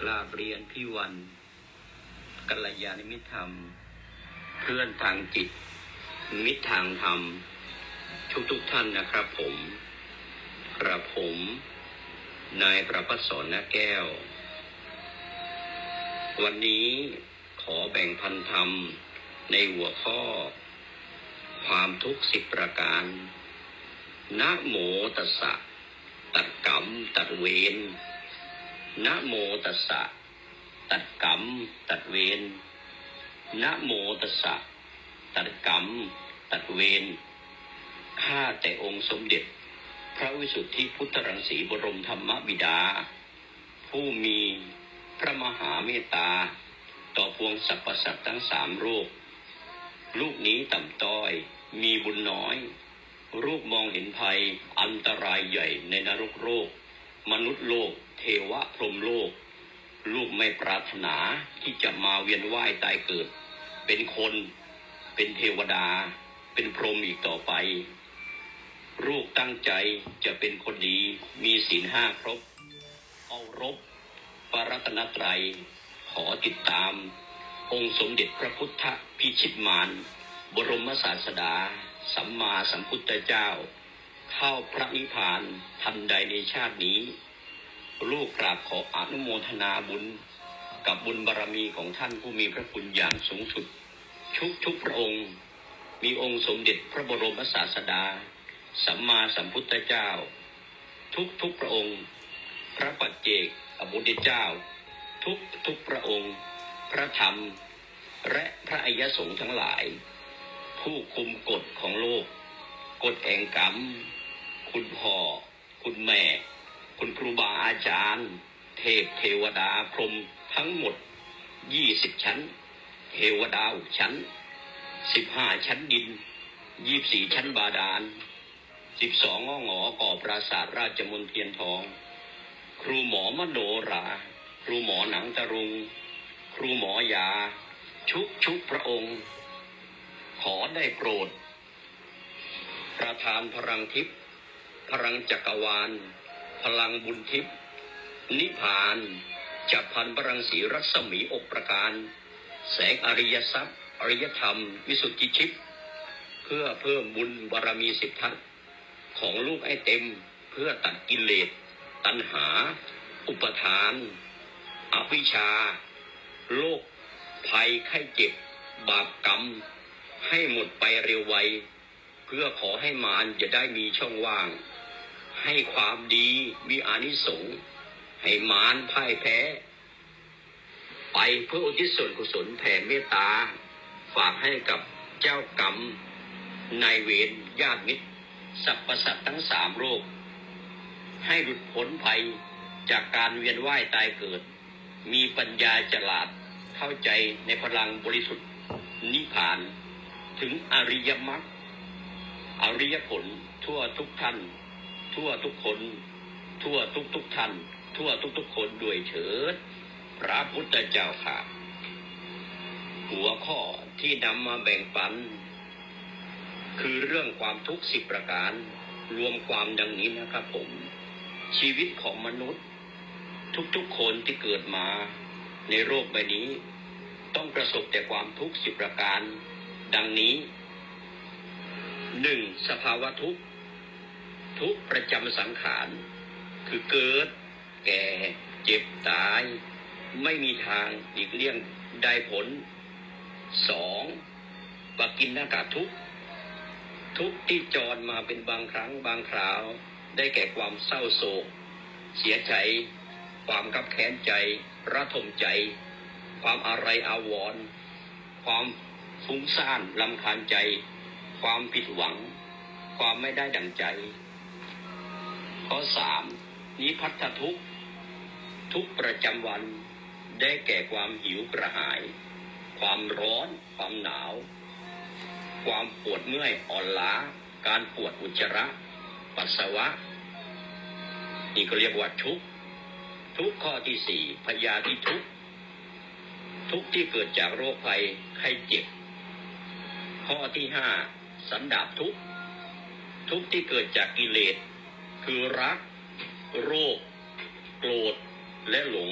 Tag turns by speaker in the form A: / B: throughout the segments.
A: กราบเรียนพี่วันกัลยาณมิตรธรรม เพื่อนทางจิต มิตรทางธรรม ทุกทุกท่านนะครับผมกระผม นายประพัสสรณแก้ว วันนี้ขอแบ่งพันธรรมในหัวข้อ ความทุกข์สิบประการนะโมตัสสะตัดกรรมตัดเวร นะโมตัสสะตัดกรรม ตัดเวรนะโมตัสสะตัดกรรม ตัดเวรข้าแต่องค์สมเด็จ พระวิสุทธิพุทธรังสีบรมธรรมบิดา ผู้มีพระมหาเมตตา ต่อพวงสรรพสัตว์ทั้งสามโลกลูกนี้ต่ำต้อยมีบุญน้อย รูปมองเห็นภัยอันตรายใหญ่ในนรกโลก มนุษย์โลก เทวะพรหมโลก ลูกไม่ปรารถนาที่จะมาเวียนว่ายตายเกิด เป็นคนเป็นเทวดา เป็นพรหมอีกต่อไป ลูกตั้งใจจะเป็นคนดีมีศีลห้าครบ เอารบปรัตนตรัย ขอติดตาม องค์สมเด็จพระพุทธพิชิตมารบรมศาสดา สัมมาสัมพุทธเจ้า เข้าพระนิพพานทันใดในชาตินี้ ลูกกราบขออนุโมทนาบุญ กับบุญบารรมีของท่านผู้มีพระคุณอย่างสูงสุด ชุกชุกพระองค์ มีองค์สมเด็จพระบรมศาสดา สัมมาสัมพุทธเจ้า ทุกทุกพระองค์ พระปัจเจกอบุตรเจ้า ทุกทุกพระองค์ พระธรรม และพระอริยสงฆ์ทั้งหลาย ผู้คุมกฎของโลกกฎแห่งกรรม คุณพ่อ คุณแม่ คุณครูบาอาจารย์ เทพเทวดาพรหมทั้งหมดยี่สิบชั้น เทวดาหกชั้นสิบห้าชั้นดินยี่สี่ชั้นบาดาลสิบสองงอหงอก่อปราสาทราชมนเทียนทอง ครูหมอมโนรา ครูหมอหนังตะรุง ครูหมอยา ชุกชุกพระองค์ ขอได้โปรด ประธานพลังทิพย์ พลังจักรวาล พลังบุญทิพย์นิพานจับพันพลังสีรัศมีอกประการ แสงอริยทรัพย์ อริยธรรม วิสุทธิชิพเพื่อเพิ่มบุญบารรมีสิบทัศน์ของลูกให้เต็มเพื่อตัดกิเลส ตัณหา อุปทาน อวิชชาโรคภัยไข้เจ็บ บาปกรรม ให้หมดไปเร็วไว เพื่อขอให้มารจะได้มีช่องว่าง ให้ความดีมีอานิสงส์ให้มารพ่ายแพ้ ไปเพื่ออุทิศส่วนกุศลแผ่เมตตา ฝากให้กับเจ้ากรรมนายเวรญาติมิตรสรรพสัตว์ทั้งสามโลกให้หลุดพ้นภัยจากการเวียนว่ายตายเกิด มีปัญญาฉลาดเข้าใจในพลังบริสุทธิ์นิพพาน ถึงอริยมรรคอริยผลทั่วทุกท่าน ทั่วทุกคน ทั่วทุกทุกท่าน ทั่วทุกทุกคนด้วยเถิด พระพุทธเจ้าค่ะ หัวข้อที่นำมาแบ่งปัน คือเรื่องความทุกข์สิบประการ รวมความดังนี้นะครับผม ชีวิตของมนุษย์ ทุกๆคนที่เกิดมาในโลกใบนี้ ต้องประสบแต่ความทุกข์สิบประการ ดังนี้หนึ่งสภาวะทุกข์ ทุกข์ประจำสังขาร คือเกิด แก่ เจ็บตาย ไม่มีทางหลีกเลี่ยงได้ผลสองปกินหน้ากาทุกทุกที่จรมาเป็นบางครั้งบางคราว ได้แก่ความเศร้าโศก เสียใจ ความกับแค้นใจ ระทมใจ ความอะไรอาวรณ์ความฟุ้งซ่านลำคาญใจ ความผิดหวัง ความไม่ได้ดังใจ ข้อสามนิพัทธทุกทุกประจำวันได้แก่ความหิวกระหาย ความร้อน ความหนาว ความปวดเมื่อยอ่อนล้า การปวดอุจจาระ ปัสสาวะ นี่ก็เรียกว่าทุกทุกข้อที่สี่พยาธิทุกทุกที่เกิดจากโรคภัยไข้เจ็บ ข้อที่ห้าสันดาบทุกทุกที่เกิดจากกิเลส คือรัก โรค โกรธและหลง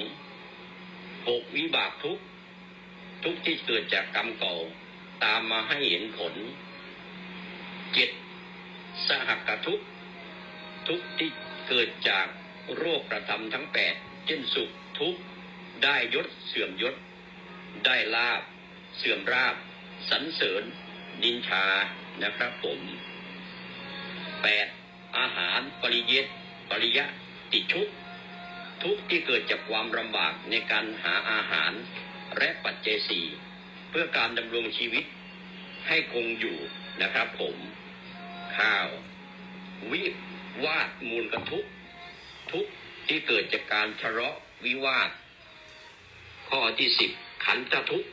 A: หกวิบากทุกทุกที่เกิดจากกรรมเก่า ตามมาให้เห็นผลเจ็ดสหกทุกทุกที่เกิดจากโรคประทำทั้งแปดเช่นสุขทุกได้ยศเสื่อมยศ ได้ลาบ เสื่อมราบสรรเสริญดินชานะครับผมแปด อาหารปริเยตปริยะติชุกทุกที่เกิดจากความลำบากในการหาอาหารและปัจเจศีเพื่อการดำรงชีวิตให้คงอยู่นะครับผม ข้าว วิวาทมูลกระทุกทุกที่เกิดจากการทะเลาะวิวาท ข้อที่สิบขันธทุก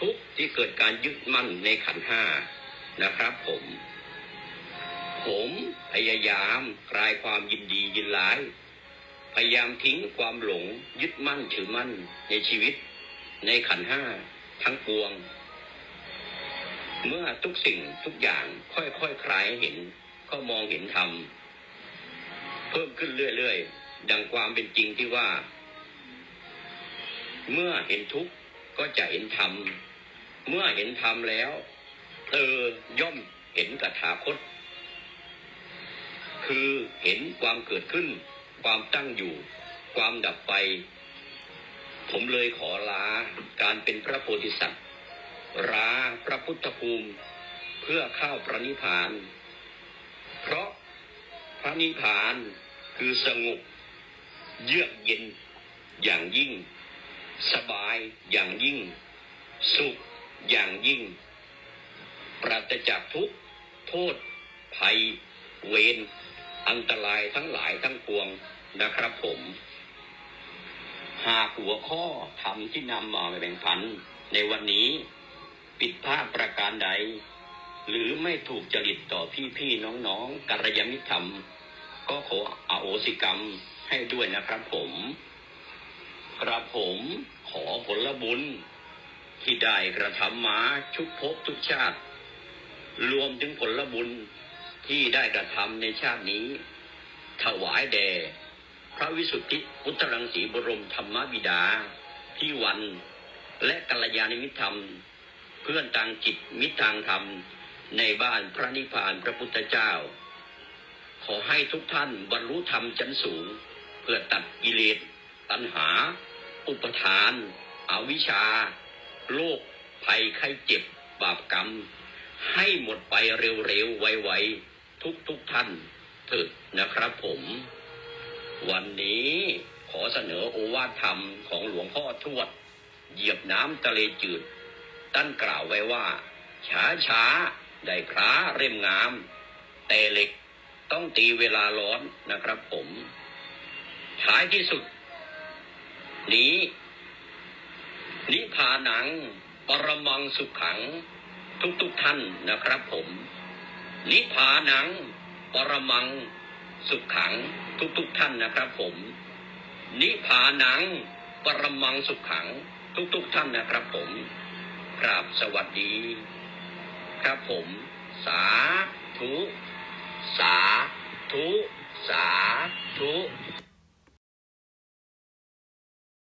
A: ทุกที่เกิดการยึดมั่นในขันห้านะครับผม ผม พยายามคลายความยินดียินร้าย พยายามทิ้งความหลงยึดมั่นถือมั่นในชีวิต ในขันห้าทั้งปวง เมื่อทุกสิ่งทุกอย่างค่อยๆคคลายเห็น ก็มองเห็นธรรมเพิ่มขึ้นเรื่อยๆ ดังความเป็นจริงที่ว่า เมื่อเห็นทุกข์ก็จะเห็นธรรม เมื่อเห็นธรรมแล้ว เธอย่อมเห็นกถาคต คือเห็นความเกิดขึ้น ความตั้งอยู่ ความดับไป ผมเลยขอลาการเป็นพระโพธิสัตว์ลาพระพุทธภูมิเพื่อเข้าพระนิพพาน เพราะพระนิพพานคือสงบเยือกเย็นอย่างยิ่ง สบายอย่างยิ่ง สุขอย่างยิ่ง ปราศจากทุกโทษ ภัย เวร อันตรายทั้งหลายทั้งปวงนะครับผม หากหัวข้อธรรมที่นำมาแบ่งปันในวันนี้ผิดพลาดประการใด หรือไม่ถูกจริตต่อพี่ๆน้องๆกัลยาณมิตรธรรม ก็ขออโหสิกรรมให้ด้วยนะครับผมกระผมขอผลบุญ ที่ได้กระทำมาชุกภพทุกชาติ รวมถึงผลบุญ ที่ได้กระทำในชาตินี้ ถวายแด่พระวิสุทธิอุตรังสีบรมธรรมบิดาที่วัน และกัลยาณมิตรธรรม เพื่อนทางจิตมิตรทางธรรมในบ้านพระนิพพานพระพุทธเจ้า ขอให้ทุกท่านบรรลุธรรมชั้นสูง เพื่อตัดกิเลสตัณหา อุปทาน อวิชชา โรคภัยไข้เจ็บบาปกรรม ให้หมดไปเร็วๆไวๆ ทุกๆทท่านเถิดนะครับผม วันนี้ขอเสนอโอวาทธรรมของหลวงพ่อทวด เหยียบน้ำทะเลจืดตั้นกล่าวไว้ว่า ช้าช้าได้พระเร่มงาม แต่เหล็กต้องตีเวลาร้อนนะครับผมท้ายที่สุด นี้ นิพพานัง ปรมังสุขขัง ทุกๆทท่านนะครับผม นิพานัง ปรมัง สุขขังทุกๆทท่านนะครับ ผม นิพพานัง ปรมังสุขขัง ทุกๆทท่านนะครับผมกราบสวัสดี ครับผม สาธุ สาธุ สาธุ